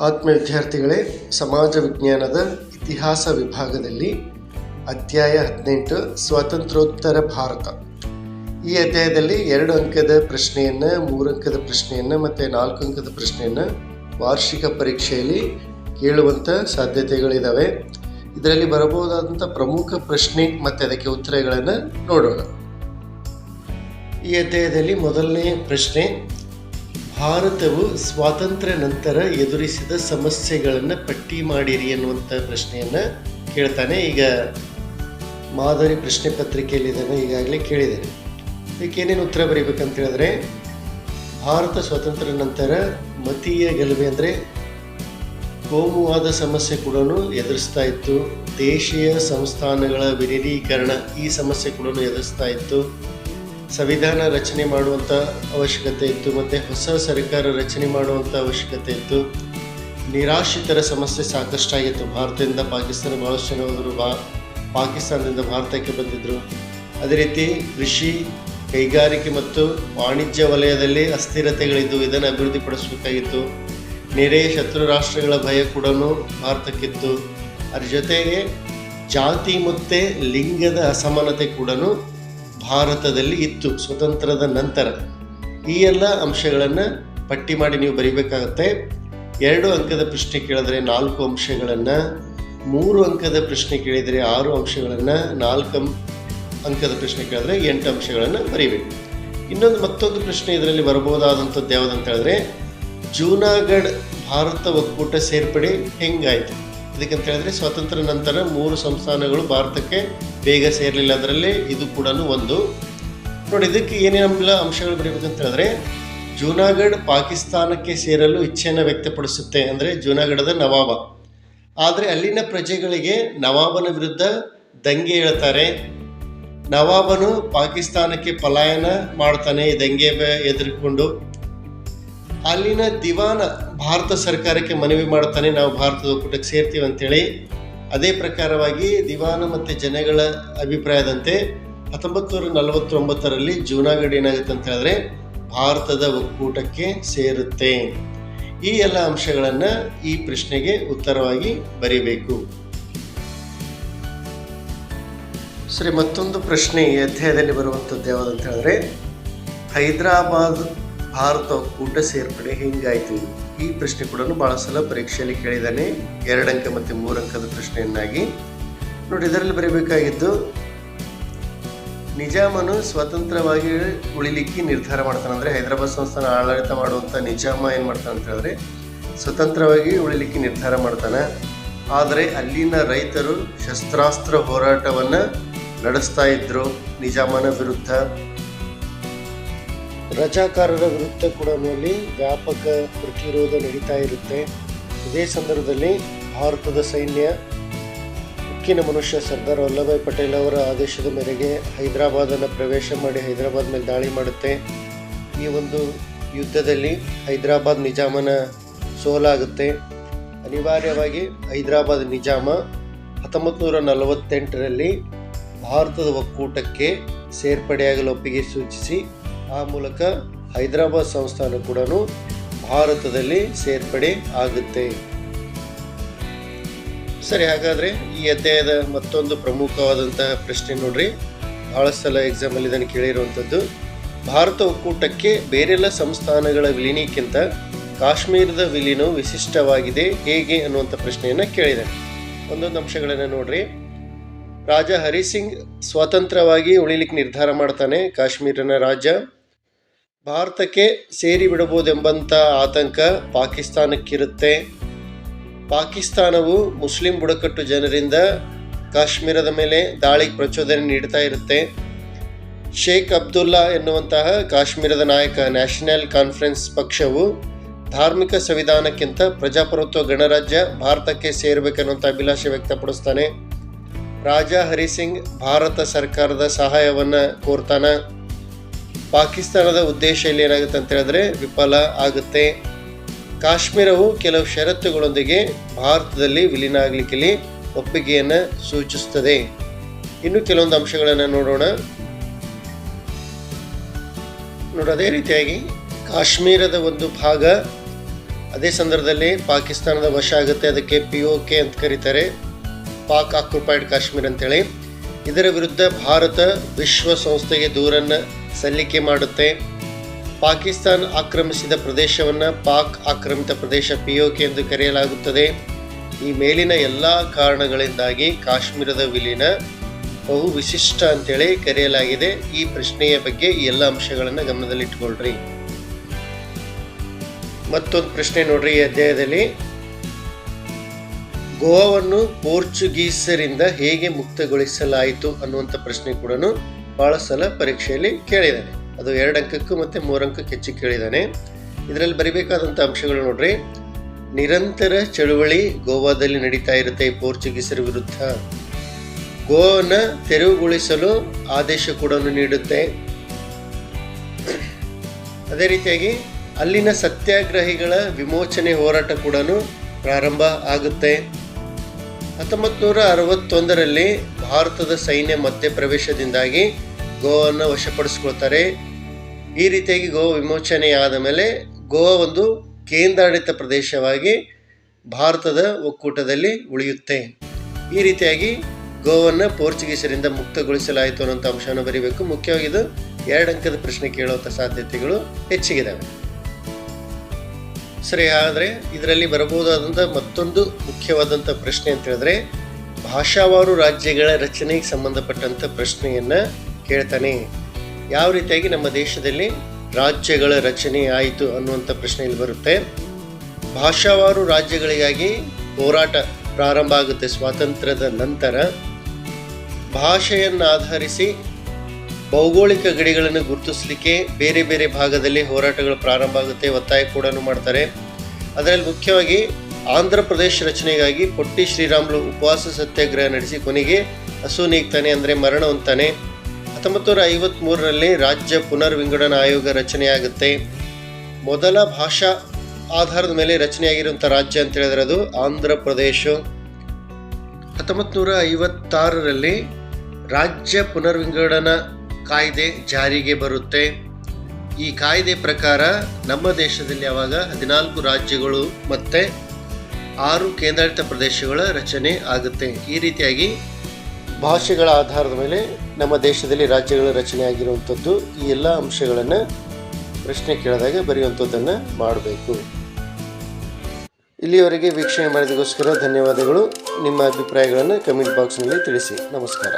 ಆತ್ಮ ವಿದ್ಯಾರ್ಥಿಗಳೇ ಸಮಾಜ ವಿಜ್ಞಾನದ ಇತಿಹಾಸ ವಿಭಾಗದಲ್ಲಿ ಅಧ್ಯಾಯ ಹದಿನೆಂಟು, ಸ್ವಾತಂತ್ರ್ಯೋತ್ತರ ಭಾರತ. ಈ ಅಧ್ಯಾಯದಲ್ಲಿ ಎರಡು ಅಂಕದ ಪ್ರಶ್ನೆಯನ್ನು, ಮೂರು ಅಂಕದ ಪ್ರಶ್ನೆಯನ್ನು ಮತ್ತು ನಾಲ್ಕು ಅಂಕದ ಪ್ರಶ್ನೆಯನ್ನು ವಾರ್ಷಿಕ ಪರೀಕ್ಷೆಯಲ್ಲಿ ಕೇಳುವಂಥ ಸಾಧ್ಯತೆಗಳಿದ್ದಾವೆ ಇದರಲ್ಲಿ ಬರಬಹುದಾದಂಥ ಪ್ರಮುಖ ಪ್ರಶ್ನೆ ಮತ್ತು ಅದಕ್ಕೆ ಉತ್ತರಗಳನ್ನು ನೋಡೋಣ. ಈ ಅಧ್ಯಾಯದಲ್ಲಿ ಮೊದಲನೇ ಪ್ರಶ್ನೆ ಭಾರತವು ಸ್ವಾತಂತ್ರ್ಯ ನಂತರ ಎದುರಿಸಿದ ಸಮಸ್ಯೆಗಳನ್ನು ಪಟ್ಟಿ ಮಾಡಿರಿ ಅನ್ನುವಂಥ ಪ್ರಶ್ನೆಯನ್ನು ಕೇಳ್ತಾನೆ. ಈಗ ಮಾದರಿ ಪ್ರಶ್ನೆ ಪತ್ರಿಕೆಯಲ್ಲಿ ಇದನ್ನು ಈಗಾಗಲೇ ಕೇಳಿದ್ದೇನೆ. ಇದಕ್ಕೆ ಏನೇನು ಉತ್ತರ ಬರೀಬೇಕಂತ ಹೇಳಿದ್ರೆ, ಭಾರತ ಸ್ವಾತಂತ್ರ್ಯ ನಂತರ ಮತೀಯ ಗೆಲುವೆ ಅಂದರೆ ಕೋಮುವಾದ ಸಮಸ್ಯೆ ಕೂಡ ಎದುರಿಸ್ತಾ ಇತ್ತು. ದೇಶೀಯ ಸಂಸ್ಥಾನಗಳ ವಿಲೀನೀಕರಣ ಈ ಸಮಸ್ಯೆ ಕೂಡ ಎದುರಿಸ್ತಾ ಇತ್ತು. ಸಂವಿಧಾನ ರಚನೆ ಮಾಡುವಂಥ ಅವಶ್ಯಕತೆ ಇತ್ತು ಮತ್ತು ಹೊಸ ಸರ್ಕಾರ ರಚನೆ ಮಾಡುವಂಥ ಅವಶ್ಯಕತೆ ಇತ್ತು. ನಿರಾಶ್ರಿತರ ಸಮಸ್ಯೆ ಸಾಕಷ್ಟಾಗಿತ್ತು. ಭಾರತದಿಂದ ಪಾಕಿಸ್ತಾನ ಬಹಳಷ್ಟು ಜನ ಹೋದರು, ಬಾ, ಪಾಕಿಸ್ತಾನದಿಂದ ಭಾರತಕ್ಕೆ ಬಂದಿದ್ದರು ಅದೇ ರೀತಿ ಕೃಷಿ, ಕೈಗಾರಿಕೆ ಮತ್ತು ವಾಣಿಜ್ಯ ವಲಯದಲ್ಲಿ ಅಸ್ಥಿರತೆಗಳಿದ್ದು, ಇದನ್ನು ಅಭಿವೃದ್ಧಿಪಡಿಸಬೇಕಾಗಿತ್ತು. ನೆರೆ ಶತ್ರು ರಾಷ್ಟ್ರಗಳ ಭಯ ಕೂಡ ಭಾರತಕ್ಕಿತ್ತು. ಅದರ ಜೊತೆಗೆ ಜಾತಿ ಮತ್ತು ಲಿಂಗದ ಅಸಮಾನತೆ ಕೂಡ ಭಾರತದಲ್ಲಿ ಇತ್ತು, ಸ್ವತಂತ್ರದ ನಂತರ. ಈ ಎಲ್ಲ ಅಂಶಗಳನ್ನು ಪಟ್ಟಿ ಮಾಡಿ ನೀವು ಬರೀಬೇಕಾಗತ್ತೆ. ಎರಡು ಅಂಕದ ಪ್ರಶ್ನೆ ಕೇಳಿದ್ರೆ ನಾಲ್ಕು ಅಂಶಗಳನ್ನು, ಮೂರು ಅಂಕದ ಪ್ರಶ್ನೆ ಕೇಳಿದರೆ ಆರು ಅಂಶಗಳನ್ನು, ನಾಲ್ಕು ಅಂಕದ ಪ್ರಶ್ನೆ ಕೇಳಿದ್ರೆ ಎಂಟು ಅಂಶಗಳನ್ನು ಬರೀಬೇಕು. ಇನ್ನೊಂದು ಮತ್ತೊಂದು ಪ್ರಶ್ನೆ ಇದರಲ್ಲಿ ಬರಬಹುದಾದಂಥದ್ದು ಯಾವುದಂತ ಹೇಳಿದ್ರೆ, ಜೂನಾಗಢ್ ಭಾರತ ಒಕ್ಕೂಟ ಸೇರ್ಪಡೆ ಹೆಂಗಾಯಿತು? ಇದಕ್ಕಂತ ಹೇಳಿದ್ರೆ ಸ್ವಾತಂತ್ರ್ಯ ನಂತರ ಮೂರು ಸಂಸ್ಥಾನಗಳು ಭಾರತಕ್ಕೆ ಬೇಗ ಸೇರಲಿಲ್ಲ ಅದರಲ್ಲಿ ಇದು ಕೂಡ ಒಂದು. ನೋಡಿ, ಇದಕ್ಕೆ ಏನೇನೆಲ್ಲ ಅಂಶಗಳು ಬರೀಬೇಕಂತ ಹೇಳಿದ್ರೆ ಜೂನಾಗಢ್ ಪಾಕಿಸ್ತಾನಕ್ಕೆ ಸೇರಲು ಇಚ್ಛೆಯನ್ನು ವ್ಯಕ್ತಪಡಿಸುತ್ತೆ ಅಂದರೆ ಜೂನಾಗಢದ ನವಾಬ. ಆದರೆ ಅಲ್ಲಿನ ಪ್ರಜೆಗಳಿಗೆ ನವಾಬನ ವಿರುದ್ಧ ದಂಗೆ ಹೇಳ್ತಾರೆ. ನವಾಬನು ಪಾಕಿಸ್ತಾನಕ್ಕೆ ಪಲಾಯನ ಮಾಡ್ತಾನೆ, ದಂಗೆ ಎದುರುಕೊಂಡು. ಅಲ್ಲಿನ ದಿವಾನ ಭಾರತ ಸರ್ಕಾರಕ್ಕೆ ಮನವಿ ಮಾಡ್ತಾನೆ ನಾವು ಭಾರತದ ಒಕ್ಕೂಟಕ್ಕೆ ಸೇರ್ತೀವಿ ಅಂತೇಳಿ. ಅದೇ ಪ್ರಕಾರವಾಗಿ ದಿವಾನ ಮತ್ತು ಜನಗಳ ಅಭಿಪ್ರಾಯದಂತೆ ಹತ್ತೊಂಬತ್ತು ನಲವತ್ತೊಂಬತ್ತರಲ್ಲಿ ಜೂನಾಗಢ ಏನಾಗುತ್ತೆ ಅಂತ ಹೇಳಿದ್ರೆ ಭಾರತದ ಒಕ್ಕೂಟಕ್ಕೆ ಸೇರುತ್ತೆ. ಈ ಎಲ್ಲ ಅಂಶಗಳನ್ನು ಈ ಪ್ರಶ್ನೆಗೆ ಉತ್ತರವಾಗಿ ಬರೀಬೇಕು. ಸರಿ, ಮತ್ತೊಂದು ಪ್ರಶ್ನೆ ಈ ಅಧ್ಯಾಯದಲ್ಲಿ ಬರುವಂಥದ್ದು ಯಾವುದಂತ ಹೇಳಿದ್ರೆ, ಹೈದರಾಬಾದ್ ಭಾರತ ಒಕ್ಕೂಟ ಸೇರ್ಪಡೆ ಹೆಂಗಾಯಿತು? ಈ ಪ್ರಶ್ನೆ ಕೂಡ ಭಾಳ ಸಲ ಪರೀಕ್ಷೆಯಲ್ಲಿ ಕೇಳಿದ್ದಾನೆ. ಎರಡಂಕ ಮತ್ತು ಮೂರಂಕದ ಪ್ರಶ್ನೆಯನ್ನಾಗಿ. ನೋಡಿ, ಇದರಲ್ಲಿ ಬರೀಬೇಕಾಗಿದ್ದು, ನಿಜಾಮನು ಸ್ವತಂತ್ರವಾಗಿ ಉಳಿಲಿಕ್ಕೆ ನಿರ್ಧಾರ ಮಾಡ್ತಾನೆ. ಅಂದರೆ ಹೈದರಾಬಾದ್ ಸಂಸ್ಥಾನ ಆಡಳಿತ ಮಾಡುವಂಥ ನಿಜಾಮ ಏನು ಮಾಡ್ತಾನೆ ಅಂತ ಹೇಳಿದ್ರೆ, ಸ್ವತಂತ್ರವಾಗಿ ಉಳಿಲಿಕ್ಕೆ ನಿರ್ಧಾರ ಮಾಡ್ತಾನೆ. ಆದರೆ ಅಲ್ಲಿನ ರೈತರು ಶಸ್ತ್ರಾಸ್ತ್ರ ಹೋರಾಟವನ್ನು ನಡೆಸ್ತಾ ಇದ್ರು. ನಿಜಾಮನ ವಿರುದ್ಧ ರಜಾಕಾರರ ವಿರುದ್ಧ ಕೂಡ ಮೇಲೆ ವ್ಯಾಪಕ ಪ್ರತಿರೋಧ ನಡೀತಾ ಇರುತ್ತೆ. ಇದೇ ಸಂದರ್ಭದಲ್ಲಿ ಭಾರತದ ಸೈನ್ಯ ಉಕ್ಕಿನ ಮನುಷ್ಯ ಸರ್ದಾರ್ ವಲ್ಲಭಾಯ್ ಪಟೇಲ್ ಅವರ ಆದೇಶದ ಮೇರೆಗೆ ಹೈದರಾಬಾದನ್ನು ಪ್ರವೇಶ ಮಾಡಿ ಹೈದರಾಬಾದ್ ಮೇಲೆ ದಾಳಿ ಮಾಡುತ್ತೆ. ಈ ಒಂದು ಯುದ್ಧದಲ್ಲಿ ಹೈದರಾಬಾದ್ ನಿಜಾಮನ ಸೋಲಾಗುತ್ತೆ. ಅನಿವಾರ್ಯವಾಗಿ ಹೈದರಾಬಾದ್ ನಿಜಾಮ ಹತ್ತೊಂಬತ್ತು ನೂರ ನಲವತ್ತೆಂಟರಲ್ಲಿ ಭಾರತದ ಒಕ್ಕೂಟಕ್ಕೆ ಸೇರ್ಪಡೆಯಾಗಲು ಒಪ್ಪಿಗೆ ಸೂಚಿಸಿ ಆ ಮೂಲಕ ಹೈದರಾಬಾದ್ ಸಂಸ್ಥಾನ ಕೂಡ ಭಾರತದಲ್ಲಿ ಸೇರ್ಪಡೆ ಆಗುತ್ತೆ. ಸರಿ, ಹಾಗಾದರೆ ಈ ಅಧ್ಯಾಯದ ಮತ್ತೊಂದು ಪ್ರಮುಖವಾದಂತಹ ಪ್ರಶ್ನೆ ನೋಡ್ರಿ. ಬಹಳ ಸಲ ಎಕ್ಸಾಮಲ್ಲಿ ಇದನ್ನು ಕೇಳಿರುವಂಥದ್ದು. ಭಾರತ ಒಕ್ಕೂಟಕ್ಕೆ ಬೇರೆಲ್ಲ ಸಂಸ್ಥಾನಗಳ ವಿಲೀನಕ್ಕಿಂತ ಕಾಶ್ಮೀರದ ವಿಲೀನವು ವಿಶಿಷ್ಟವಾಗಿದೆ ಹೇಗೆ ಅನ್ನುವಂಥ ಪ್ರಶ್ನೆಯನ್ನು ಕೇಳಿದೆ. ಒಂದೊಂದು ಅಂಶಗಳನ್ನು ನೋಡ್ರಿ. ರಾಜ ಹರಿಸಿಂಗ್ ಸ್ವತಂತ್ರವಾಗಿ ಉಳಿಲಿಕ್ಕೆ ನಿರ್ಧಾರ ಮಾಡ್ತಾನೆ ಕಾಶ್ಮೀರನ ರಾಜ್ಯ ಭಾರತಕ್ಕೆ ಸೇರಿ ಬಿಡಬಹುದೆಂಬಂಥ ಆತಂಕ ಪಾಕಿಸ್ತಾನಕ್ಕಿರುತ್ತೆ. ಪಾಕಿಸ್ತಾನವು ಮುಸ್ಲಿಂ ಬುಡಕಟ್ಟು ಜನರಿಂದ ಕಾಶ್ಮೀರದ ಮೇಲೆ ದಾಳಿಗೆ ಪ್ರಚೋದನೆ ನೀಡ್ತಾ ಇರುತ್ತೆ. ಶೇಖ್ ಅಬ್ದುಲ್ಲಾ ಎನ್ನುವಂತಹ ಕಾಶ್ಮೀರದ ನಾಯಕ ನ್ಯಾಷನಲ್ ಕಾನ್ಫರೆನ್ಸ್ ಪಕ್ಷವು ಧಾರ್ಮಿಕ ಸಂವಿಧಾನಕ್ಕಿಂತ ಪ್ರಜಾಪ್ರಭುತ್ವ ಗಣರಾಜ್ಯ ಭಾರತಕ್ಕೆ ಸೇರಬೇಕೆನ್ನುವಂಥ ಅಭಿಲಾಷೆ ವ್ಯಕ್ತಪಡಿಸ್ತಾನೆ. ರಾಜ ಹರಿಸಿಂಗ್ ಭಾರತ ಸರ್ಕಾರದ ಸಹಾಯವನ್ನು ಕೋರ್ತಾನ. ಪಾಕಿಸ್ತಾನದ ಉದ್ದೇಶ ಇಲ್ಲಿ ಏನಾಗುತ್ತೆ ಅಂತ ಹೇಳಿದ್ರೆ ವಿಫಲ ಆಗುತ್ತೆ. ಕಾಶ್ಮೀರವು ಕೆಲವು ಷರತ್ತುಗಳೊಂದಿಗೆ ಭಾರತದಲ್ಲಿ ವಿಲೀನ ಆಗಲಿಕ್ಕೆ ಒಪ್ಪಿಗೆಯನ್ನು ಸೂಚಿಸುತ್ತದೆ. ಇನ್ನು ಕೆಲವೊಂದು ಅಂಶಗಳನ್ನು ನೋಡೋಣ. ನೋಡಿ, ಅದೇ ರೀತಿಯಾಗಿ ಕಾಶ್ಮೀರದ ಒಂದು ಭಾಗ ಅದೇ ಸಂದರ್ಭದಲ್ಲಿ ಪಾಕಿಸ್ತಾನದ ವಶ ಆಗುತ್ತೆ. ಅದಕ್ಕೆ ಪಿ ಒ ಕೆ ಅಂತ ಕರೀತಾರೆ. ಪಾಕ್ ಆಕ್ಯುಪೈಡ್ ಕಾಶ್ಮೀರ್ ಅಂತೇಳಿ. ಇದರ ವಿರುದ್ಧ ಭಾರತ ವಿಶ್ವಸಂಸ್ಥೆಗೆ ದೂರನ್ನು ಸಲ್ಲಿಕೆ ಮಾಡುತ್ತೆ. ಪಾಕಿಸ್ತಾನ ಆಕ್ರಮಿಸಿದ ಪ್ರದೇಶವನ್ನು ಪಾಕ್ ಆಕ್ರಮಿತ ಪ್ರದೇಶ ಪಿ ಕೆ ಎಂದು ಕರೆಯಲಾಗುತ್ತದೆ. ಈ ಮೇಲಿನ ಎಲ್ಲ ಕಾರಣಗಳಿಂದಾಗಿ ಕಾಶ್ಮೀರದ ವಿಲೀನ ಬಹು ವಿಶಿಷ್ಟ ಅಂತೇಳಿ ಕರೆಯಲಾಗಿದೆ. ಈ ಪ್ರಶ್ನೆಯ ಬಗ್ಗೆ ಈ ಎಲ್ಲ ಅಂಶಗಳನ್ನು ಗಮನದಲ್ಲಿಟ್ಕೊಳ್ರಿ. ಮತ್ತೊಂದು ಪ್ರಶ್ನೆ ನೋಡ್ರಿ ಈ ಅಧ್ಯಾಯದಲ್ಲಿ. ಗೋವಾವನ್ನು ಪೋರ್ಚುಗೀಸರಿಂದ ಹೇಗೆ ಮುಕ್ತಗೊಳಿಸಲಾಯಿತು ಅನ್ನುವಂಥ ಪ್ರಶ್ನೆ ಕೂಡ ಭಾಳ ಸಲ ಪರೀಕ್ಷೆಯಲ್ಲಿ ಕೇಳಿದ್ದಾನೆ. ಅದು ಎರಡು ಅಂಕಕ್ಕೂ ಮತ್ತು ಮೂರಂಕಕ್ಕೆ ಹೆಚ್ಚು ಕೇಳಿದ್ದಾನೆ. ಇದರಲ್ಲಿ ಬರಿಬೇಕಾದಂಥ ಅಂಶಗಳು ನೋಡ್ರಿ. ನಿರಂತರ ಚಳುವಳಿ ಗೋವಾದಲ್ಲಿ ನಡೀತಾ ಇರುತ್ತೆ ಪೋರ್ಚುಗೀಸರ ವಿರುದ್ಧ. ಗೋವಾನ ತೆರವುಗೊಳಿಸಲು ಆದೇಶ ಕೂಡ ನೀಡುತ್ತೆ. ಅದೇ ರೀತಿಯಾಗಿ ಅಲ್ಲಿನ ಸತ್ಯಾಗ್ರಹಿಗಳ ವಿಮೋಚನೆ ಹೋರಾಟ ಕೂಡ ಪ್ರಾರಂಭ ಆಗುತ್ತೆ. ಹತ್ತೊಂಬತ್ತು ನೂರ ಅರವತ್ತೊಂದರಲ್ಲಿ ಭಾರತದ ಸೈನ್ಯ ಮಧ್ಯಪ್ರವೇಶದಿಂದಾಗಿ ಗೋವನ್ನು ವಶಪಡಿಸ್ಕೊಳ್ತಾರೆ. ಈ ರೀತಿಯಾಗಿ ಗೋವಾ ವಿಮೋಚನೆಯಾದ ಮೇಲೆ ಗೋವಾ ಒಂದು ಕೇಂದ್ರಾಡಳಿತ ಪ್ರದೇಶವಾಗಿ ಭಾರತದ ಒಕ್ಕೂಟದಲ್ಲಿ ಉಳಿಯುತ್ತೆ. ಈ ರೀತಿಯಾಗಿ ಗೋವನ್ನು ಪೋರ್ಚುಗೀಸರಿಂದ ಮುಕ್ತಗೊಳಿಸಲಾಯಿತು ಅನ್ನೋಂಥ ಅಂಶವನ್ನು ಬರೀಬೇಕು. ಮುಖ್ಯವಾಗಿ ಇದು ಎರಡು ಅಂಕದ ಪ್ರಶ್ನೆ ಕೇಳುವಂಥ ಸಾಧ್ಯತೆಗಳು ಹೆಚ್ಚಿಗಿದ್ದಾವೆ ಸರಿ, ಆದರೆ ಇದರಲ್ಲಿ ಬರಬಹುದಾದಂಥ ಮತ್ತೊಂದು ಮುಖ್ಯವಾದಂಥ ಪ್ರಶ್ನೆ ಅಂತ ಹೇಳಿದ್ರೆ, ಭಾಷಾವಾರು ರಾಜ್ಯಗಳ ರಚನೆಗೆ ಸಂಬಂಧಪಟ್ಟಂಥ ಪ್ರಶ್ನೆಯನ್ನು ಕೇಳ್ತಾನೆ. ಯಾವ ರೀತಿಯಾಗಿ ನಮ್ಮ ದೇಶದಲ್ಲಿ ರಾಜ್ಯಗಳ ರಚನೆ ಆಯಿತು ಅನ್ನುವಂಥ ಪ್ರಶ್ನೆ ಇಲ್ಲಿ ಬರುತ್ತೆ. ಭಾಷಾವಾರು ರಾಜ್ಯಗಳಿಗಾಗಿ ಹೋರಾಟ ಪ್ರಾರಂಭ ಆಗುತ್ತೆ ಸ್ವಾತಂತ್ರ್ಯದ ನಂತರ. ಭಾಷೆಯನ್ನು ಆಧರಿಸಿ ಭೌಗೋಳಿಕ ಗಡಿಗಳನ್ನು ಗುರುತಿಸಲಿಕ್ಕೆ ಬೇರೆ ಬೇರೆ ಭಾಗದಲ್ಲಿ ಹೋರಾಟಗಳು ಪ್ರಾರಂಭ ಆಗುತ್ತೆ, ಒತ್ತಾಯ ಕೂಡ ಮಾಡ್ತಾರೆ. ಅದರಲ್ಲಿ ಮುಖ್ಯವಾಗಿ ಆಂಧ್ರ ಪ್ರದೇಶ ರಚನೆಗಾಗಿ ಪೊಟ್ಟಿ ಶ್ರೀರಾಮುಲು ಉಪವಾಸ ಸತ್ಯಾಗ್ರಹ ನಡೆಸಿ ಕೊನೆಗೆ ಹಸು ನೀಗ್ತಾನೆ ಅಂದರೆ ಮರಣ ಹೊಂತಾನೆ ಹತ್ತೊಂಬತ್ತು ನೂರ ಐವತ್ತ್ಮೂರರಲ್ಲಿ ರಾಜ್ಯ ಪುನರ್ ವಿಂಗಡಣಾ ಆಯೋಗ ರಚನೆಯಾಗುತ್ತೆ. ಮೊದಲ ಭಾಷಾ ಆಧಾರದ ಮೇಲೆ ರಚನೆಯಾಗಿರುವಂಥ ರಾಜ್ಯ ಅಂತ ಹೇಳಿದ್ರೆ ಅದು ಆಂಧ್ರ ಪ್ರದೇಶ. ಹತ್ತೊಂಬತ್ತು ನೂರ ಐವತ್ತಾರರಲ್ಲಿ ರಾಜ್ಯ ಪುನರ್ವಿಂಗಡಣಾ ಕಾಯ್ದೆ ಜಾರಿಗೆ ಬರುತ್ತೆ. ಈ ಕಾಯ್ದೆ ಪ್ರಕಾರ ನಮ್ಮ ದೇಶದಲ್ಲಿ ಆವಾಗ ಹದಿನಾಲ್ಕು ರಾಜ್ಯಗಳು ಮತ್ತು ಆರು ಕೇಂದ್ರಾಡಳಿತ ಪ್ರದೇಶಗಳ ರಚನೆ ಆಗುತ್ತೆ. ಈ ರೀತಿಯಾಗಿ ಭಾಷೆಗಳ ಆಧಾರದ ಮೇಲೆ ನಮ್ಮ ದೇಶದಲ್ಲಿ ರಾಜ್ಯಗಳ ರಚನೆ ಆಗಿರುವಂಥದ್ದು ಈ ಎಲ್ಲ ಅಂಶಗಳನ್ನು ಪ್ರಶ್ನೆ ಕೇಳಿದಾಗ ಬರೆಯುವಂಥದ್ದನ್ನು ಮಾಡಬೇಕು. ಇಲ್ಲಿಯವರೆಗೆ ವೀಕ್ಷಣೆ ಮಾಡಿದಕ್ಕೋಸ್ಕರ ಧನ್ಯವಾದಗಳು. ನಿಮ್ಮ ಅಭಿಪ್ರಾಯಗಳನ್ನು ಕಮೆಂಟ್ ಬಾಕ್ಸ್ನಲ್ಲಿ ತಿಳಿಸಿ. ನಮಸ್ಕಾರ.